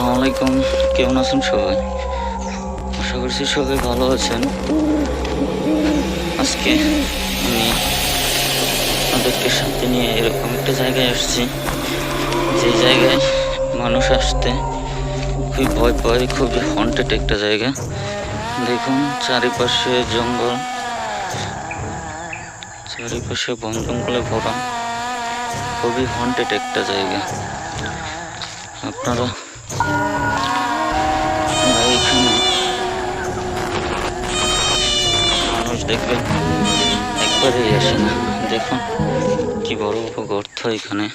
আসসালামু আলাইকুম। কেমন আছেন সবাই? আশা করছি সবাই ভালো আছেন। আজকে আমি আপনাদেরকে সাথে নিয়ে এরকম একটা জায়গায় আসছি। যে জায়গায় মানুষ আসতে খুবই ভয় পায়, খুবই হন্টেড একটা জায়গা। দেখুন, চারিপাশে জঙ্গল, চারিপাশে বন জঙ্গলে ভরা। খুবই হন্টেড একটা জায়গা। আপনারা এখানে মানুষ দেখবেন একবারেই আসে দেখুন কি বড় গর্ত এখানে।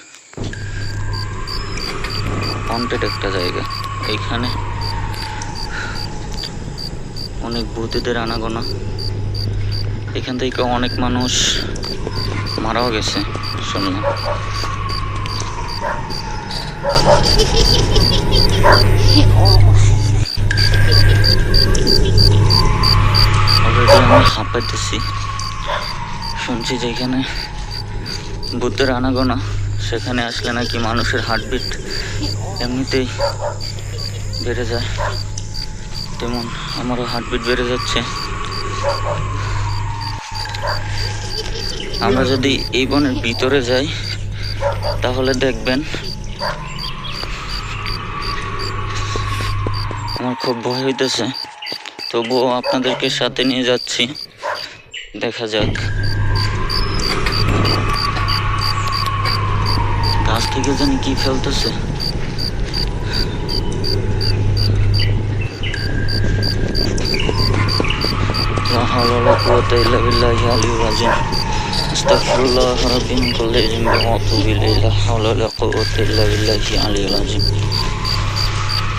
হন্টেড একটা জায়গা। এইখানে অনেক ভূতেদের আনাগোনা। এখান থেকে অনেক মানুষ মারাও গেছে, শুনলাম। অলরেডি আমি হাঁপাইতেছি। শুনছি যে এখানে বুদ্ধের আনাগোনা, সেখানে আসলে নাকি মানুষের হার্টবিট এমনিতেই বেড়ে যায়। তেমন আমারও হার্টবিট বেড়ে যাচ্ছে। আমরা যদি এই বনের ভিতরে যাই, তাহলে দেখবেন আমার খুব ভয় হইতেছে। তবুও আপনাদেরকে সাথে নিয়ে যাচ্ছি। দেখা যাক। গাছ থেকে জানি কি ফেলতেছে। আস্তাগফিরুল্লাহ রাব্বিল হাওলা ওয়া লা কুওয়াতা ইল্লা বিল্লাহি আলিয়্যিল আযীম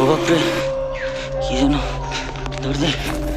Baba be. Yine dur dur.